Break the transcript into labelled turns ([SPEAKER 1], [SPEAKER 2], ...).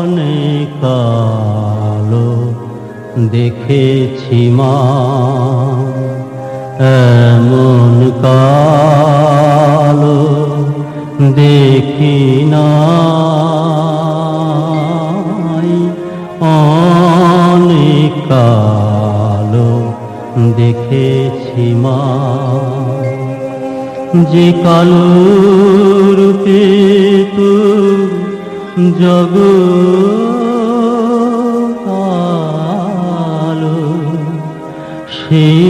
[SPEAKER 1] অনেক দেখেছি মা। এমন দেখি নাই। অনেক কালো দেখেছি মা। যে কালো রূপে তু জগ পাখি